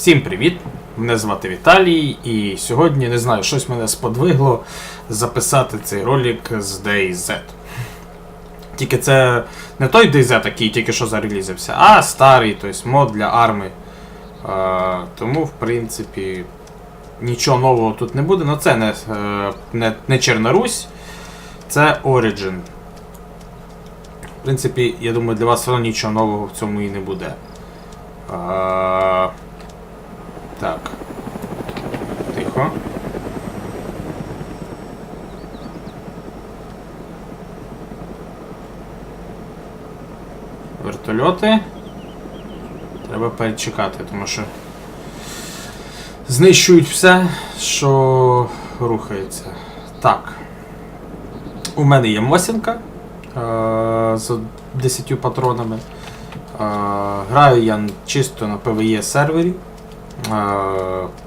Всім привіт! Мене звати Віталій, і сьогодні не знаю, щось мене сподвигло записати цей ролик з DayZ. Тільки це не той DayZ, який тільки що зарелізився, а старий, тобто мод для арми. Е, тому, в принципі, нічого нового тут не буде. Ну це не, е, не, не Русь, це Origin. В принципі, я думаю, для вас все одно нічого нового в цьому і не буде. А, так. Тихо. Вертольоти. Треба перечекати, тому що знищують все, що рухається. Так. У мене є Мосінка е- з 10 патронами. Е, Граю я чисто на PvE сервері, е,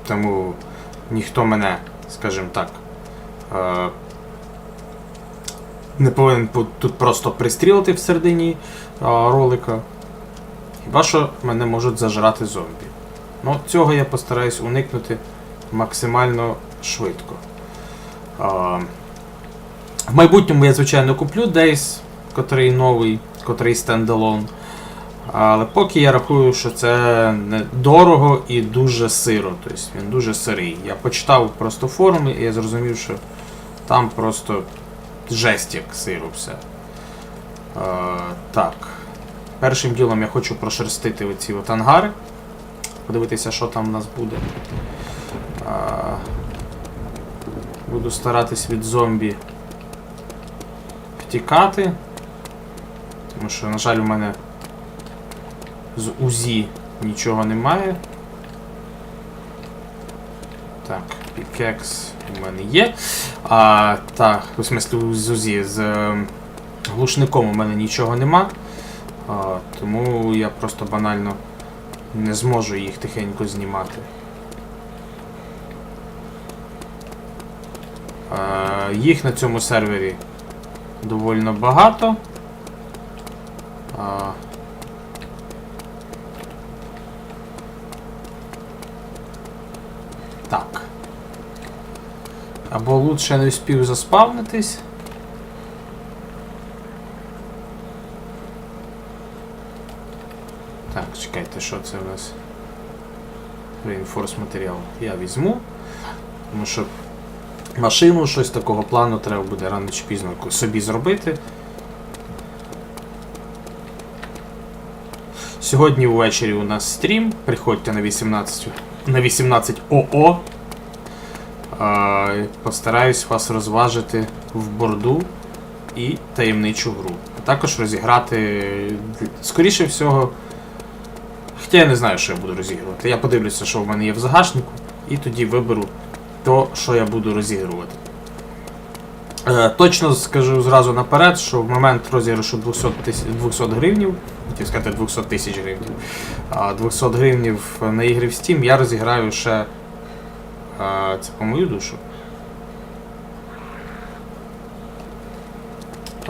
тому ніхто мене, скажімо так, е, не повинен тут просто пристрілити в середині е, ролика. Хіба що мене можуть зажрати зомбі. Ну, цього я постараюсь уникнути максимально швидко. Е, в майбутньому я, звичайно, куплю Days, котрий новий, котрий стендалон. Але поки я рахую, що це не дорого і дуже сиро. Тобто він дуже сирий. Я почитав просто форуми і я зрозумів, що там просто жесть як сиро все. Е, так. Першим ділом я хочу прошерстити оці от ангари. Подивитися, що там в нас буде. Е, буду старатись від зомбі втікати. Тому що, на жаль, у мене з УЗІ нічого немає. Так, пікекс у мене є. А, так, у смислі з УЗІ з е, глушником у мене нічого нема. А, тому я просто банально не зможу їх тихенько знімати. А, їх на цьому сервері доволі багато. А, Так. Або лучше не успів заспавнитись. Так, чекайте, що це у нас? Reinforce матеріал. Я візьму. Тому що машину щось такого плану треба буде рано чи пізно собі зробити. Сьогодні ввечері у нас стрім. Приходьте на 18 на 18 ОО. Постараюсь вас розважити в борду і таємничу гру. А також розіграти, скоріше всього. Хоча я не знаю, що я буду розігрувати. Я подивлюся, що в мене є в загашнику, і тоді виберу то, що я буду розігрувати. Е, точно скажу зразу наперед, що в момент розіграшу 200 тисяч 200 гривнів, хотів сказати 200 тисяч гривнів, 200 гривнів на ігри в Steam я розіграю ще. е, Це по мою душу.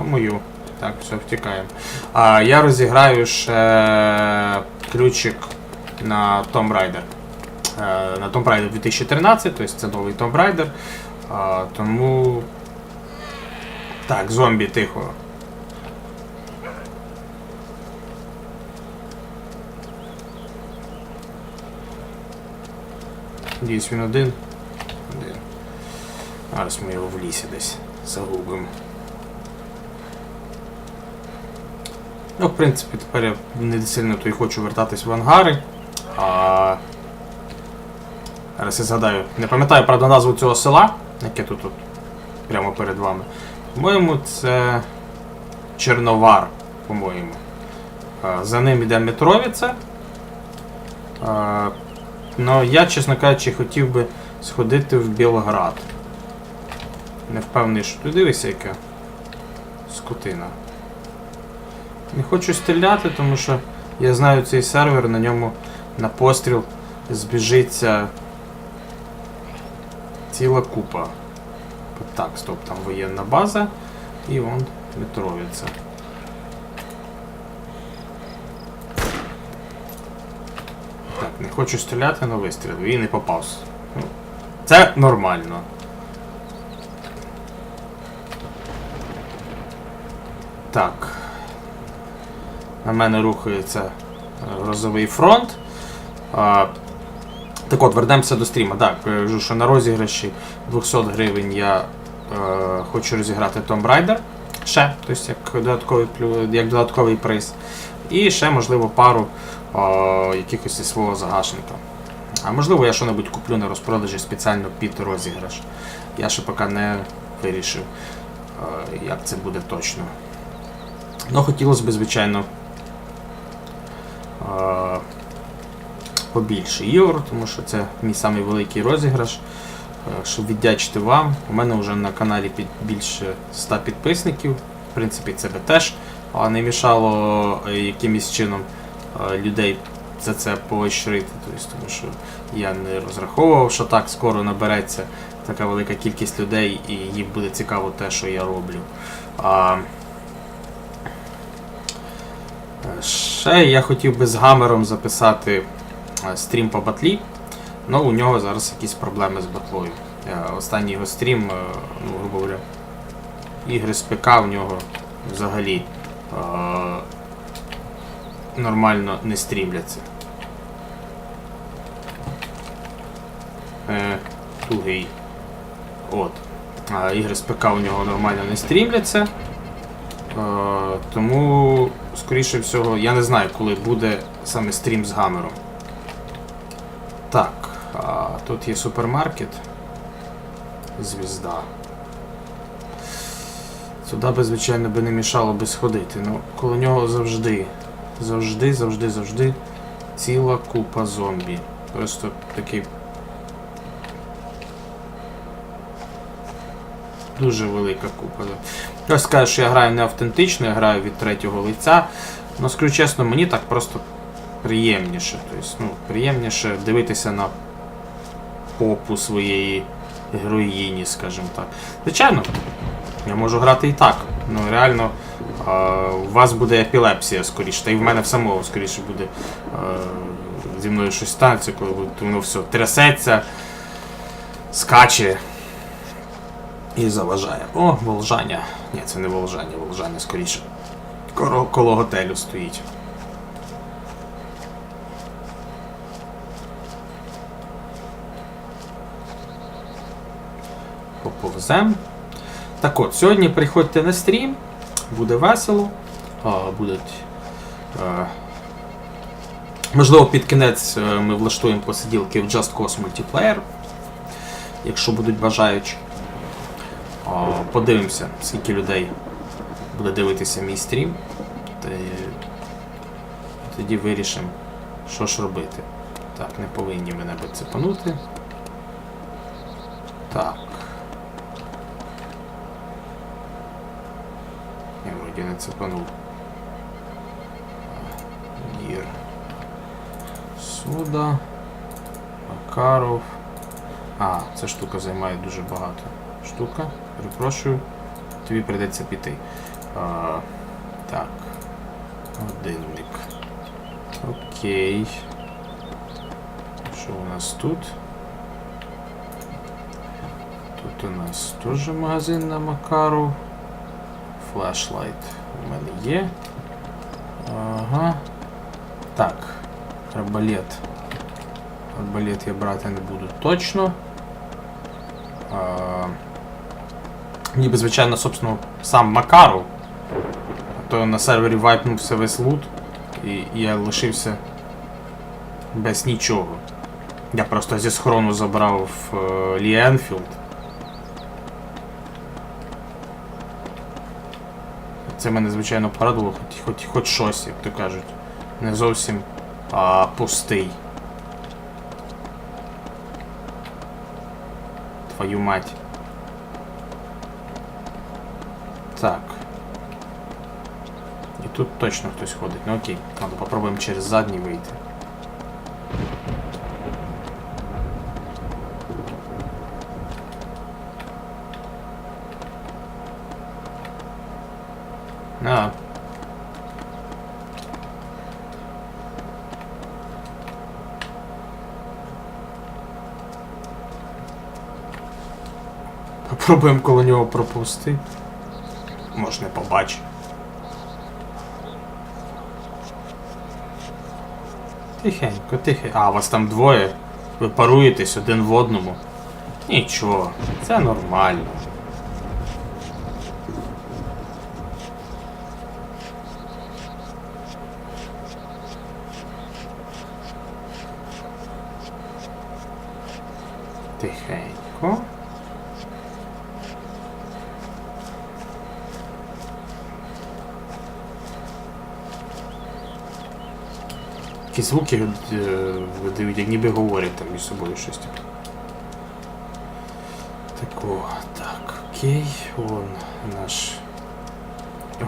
Мою. Так, все, втікаємо. А, я розіграю ще ключик на Tomb Raider. Е, На Tomb Raider 2013, тобто це новий Tomb Raider. А, тому. Так, зомбі, тихо. Надіюсь, він один. Один. Зараз ми його в лісі десь загубимо. Ну, в принципі, тепер я не сильно то й хочу вертатись в ангари. А... Зараз я згадаю. Не пам'ятаю, правда, назву цього села, яке тут, тут прямо перед вами. По-моєму, це Черновар, по-моєму. За ним йде Метровиця. А, Ну, я, чесно кажучи, хотів би сходити в Білград. Не впевнений, що ти дивишся, яка скотина. Не хочу стріляти, тому що я знаю цей сервер, на ньому на постріл збіжиться ціла купа. Так, стоп, там воєнна база і вон Метровиця. Так, не хочу стріляти, але вистрілив і не попав. Ну, Це нормально. Так. На мене рухається е, грозовий фронт. А, так от, вернемося до стріма. Так, кажу, що на розіграші 200 гривень я е, хочу розіграти Tomb Raider. Ще, тобто як додатковий, як додатковий приз. І ще, можливо, пару е, якихось із свого загашника. А можливо, я що-небудь куплю на розпродажі спеціально під розіграш. Я ще поки не вирішив, е, як це буде точно. Ну, хотілося б, звичайно, побільше ігор, тому що це мій самий великий розіграш. Е, Щоб віддячити вам, у мене вже на каналі під більше 100 підписників. В принципі, це би теж не мішало е, якимось чином е, людей за це поощрити. Тобто, тому що я не розраховував, що так скоро набереться така велика кількість людей і їм буде цікаво те, що я роблю. А, е, ще я хотів би з гамером записати е, стрім по батлі. Ну, у нього зараз якісь проблеми з батлою. Е, Останній його стрім, е, ну, грубо говоря, ігри з ПК в нього взагалі нормально не стрімляться. Е, тугий. От. Ігри з ПК у нього нормально не стрімляться. Тому, скоріше всього, я не знаю, коли буде саме стрім з гамером. Так, а, тут є супермаркет. Звізда. Сюди би, звичайно, би не мішало би сходити. Ну, коло нього завжди, завжди, завжди, завжди ціла купа зомбі. Просто такий. Дуже велика купа. Я скажу, що я граю не автентично, я граю від третього лиця. Ну, скажу чесно, мені так просто приємніше. Тобто, ну, приємніше дивитися на попу своєї героїні, скажімо так. Звичайно, я можу грати і так. Ну реально, у вас буде епілепсія скоріше, та і в мене в самого скоріше буде зі мною щось станеться, коли воно все трясеться, скаче і заважає. О, волжання. Ні, це не волжання, волжання скоріше. Коло, коло готелю стоїть. Поповзем. Так от, сьогодні приходьте на стрім, буде весело. А, будуть. Е, можливо, під кінець е, ми влаштуємо посиділки в Just Cause Multiplayer, якщо будуть бажаючі. Подивимося, скільки людей буде дивитися мій стрім. Тоді вирішимо, що ж робити. Так, не повинні мене цепанути. Так. Я вроді не цепанув. Гір. Суда. Макаров. А, ця штука займає дуже багато. Штука. Перепрошую. Тобі прийдеться піти. А, так. Годинник. Окей. Що у нас тут? Тут у нас теж магазин на Макаров. Флешлайт у мене є. Ага. Так. Арбалет. Арбалет я брати не буду точно. А, ніби, звичайно, собственно, сам Макаров. А то на сервері вайпнувся весь лут, і я лишився без нічого. Я просто зі схорону забрав е, Лі Енфілд. Це мене, звичайно, порадувало, хоч, хоч, хоч щось, як то кажуть. Не зовсім а, пустий. Твою мать. тут точно хтось ходить. Ну окей, надо попробуємо через задній вийти. А. Попробуємо коло нього пропустити. Може не побачить. Тихенько, тихенько. А, вас там двоє. Ви паруєтесь один в одному. Нічого, це нормально. Тихенько. Такі звуки е, видають, як ніби говорять там між собою щось. типу. Так, о, так, окей, вон наш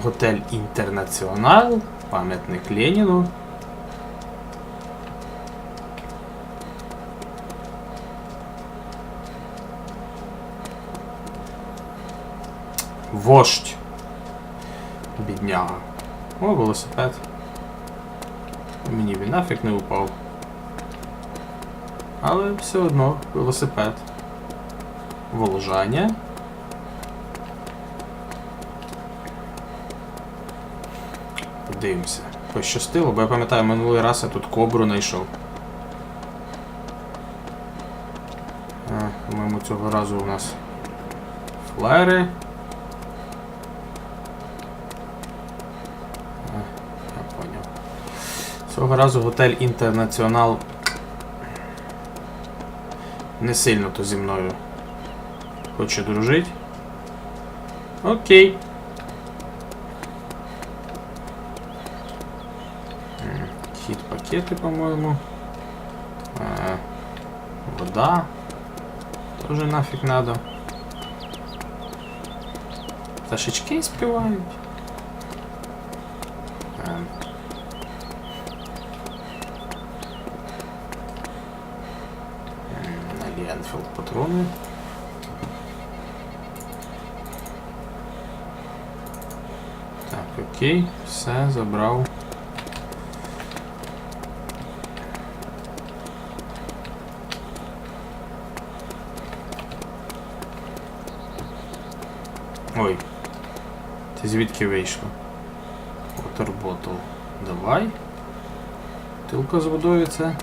готель Інтернаціонал, пам'ятник Леніну. Вождь. Бідняга. О, велосипед. Мені він нафіг не упав. Але все одно велосипед. Волжання. Подивимося. Пощастило, бо я пам'ятаю, минулий раз я тут кобру знайшов. А, По-моєму, цього разу у нас флаєри. А, я поняв. Цього разу готель Інтернаціонал не сильно то зі мною хоче дружить. Окей. Хід пакети, по-моєму. Е, Вода. Тоже нафіг надо. Пташечки співають. Ем. М, На Енфілд патрони. Так, окей, все, забрав. Ой. Ти звідки вийшло? Water bottle. Давай. Тилка з водою це.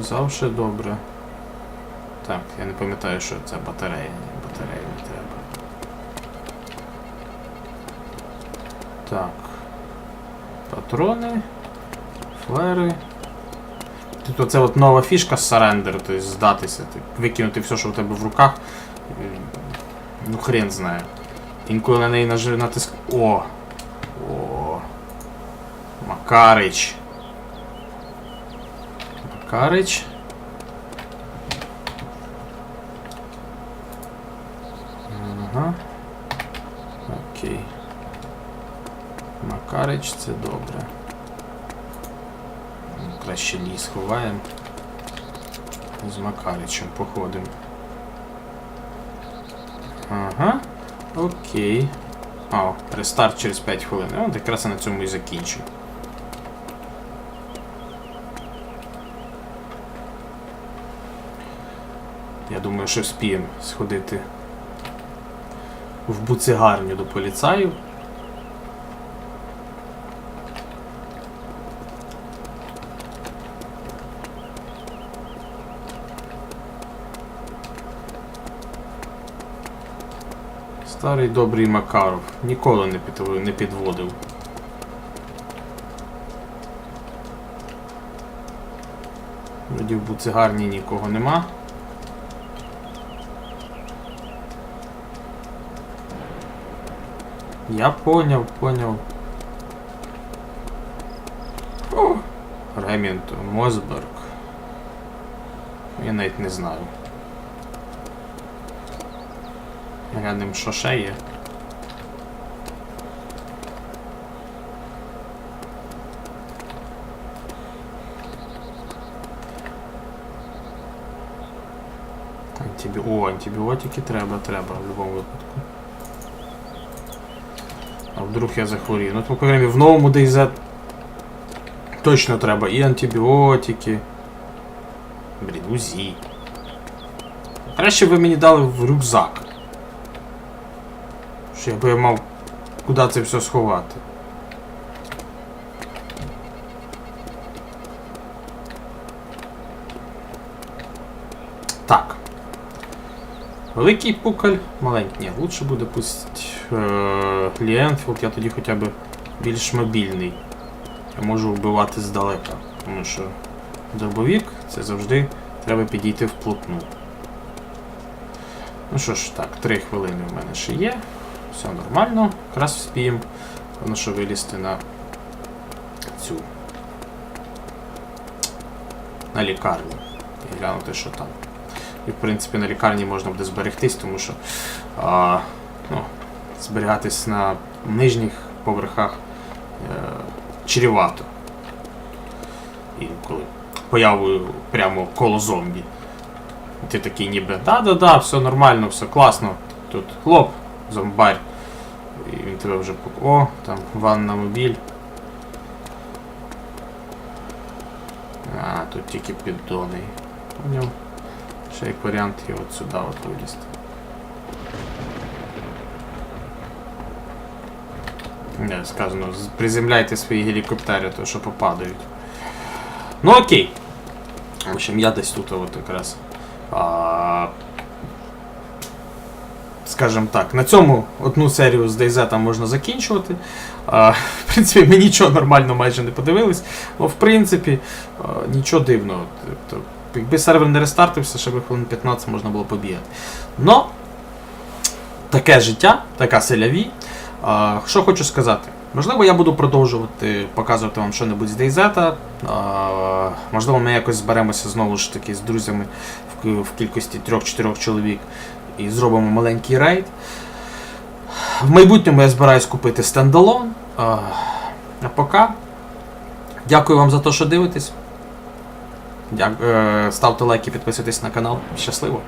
Завжди добре. Так, я не пам'ятаю, що це батарея. Ні, Батареї не треба. Так. Патрони. Флери. Тут оце от нова фішка Surrender, тобто здатися, ти- викинути все, що в тебе в руках. Ну хрен знає. Інколи на неї нажи натиск. О! О! Макарич. Макарич. Ага. Окей. Макарич це добре. Краще ліс ховаємо. З Макаричем походимо. Ага. Окей. О, рестарт через 5 хвилин. От якраз на цьому і закінчу. Я думаю, що вспіємо сходити в буцегарню до поліцаїв. Старий добрий Макаров. Ніколи не підводив. Вроді в буцегарні нікого нема. Я поняв, поняв. О, Ремінто, Мосберг. Я навіть не знаю. Глянемо, що ще є. Антибі... О, антибіотики треба, треба в будь-якому випадку. Вдруг я захворію? Ну, по крайней в новому DayZ точно треба і антибіотики. Блін, УЗІ. Краще ви мені дали в рюкзак. Що я би мав куди це все сховати. Так. Великий пукаль, маленький. Ні, лучше буде пусть е, Ліенфілд, я тоді хоча б більш мобільний. Я можу вбивати здалека. Тому що дробовік це завжди треба підійти вплотну. Ну що ж, так, три хвилини в мене ще є. Все нормально, якраз вспіємо. Воно що вилізти на цю. На лікарню. І глянути, що там. І в принципі на лікарні можна буде зберегтись, тому що а, ну, зберігатись на нижніх поверхах е, чревато. Інколи появою прямо коло зомбі. Ти такий ніби да-да-да, все нормально, все класно. Тут хлоп, зомбарь. І він тебе вже пок- О, там ванна мобіль. А, тут тільки піддони. Поняв. Ще як варіант і от сюди от вилізти. Не, сказано, приземляйте свої гелікоптери, то що попадають. Ну окей. В общем, я десь тут от якраз. А, скажем так, на цьому одну серію з DayZ можна закінчувати. А, в принципі, ми нічого нормально майже не подивились. Ну, в принципі, нічого дивного. Тобто, якби сервер не рестартився, ще би хвилин 15 можна було побігати. Но таке життя, така селяві. Що хочу сказати. Можливо, я буду продовжувати показувати вам що-небудь з DayZ. Можливо, ми якось зберемося знову ж таки з друзями в, кількості 3-4 чоловік і зробимо маленький рейд. В майбутньому я збираюсь купити стендалон. А, а поки. Дякую вам за те, що дивитесь. Дя... е, Ставте лайки, підписуйтесь на канал. Щасливо!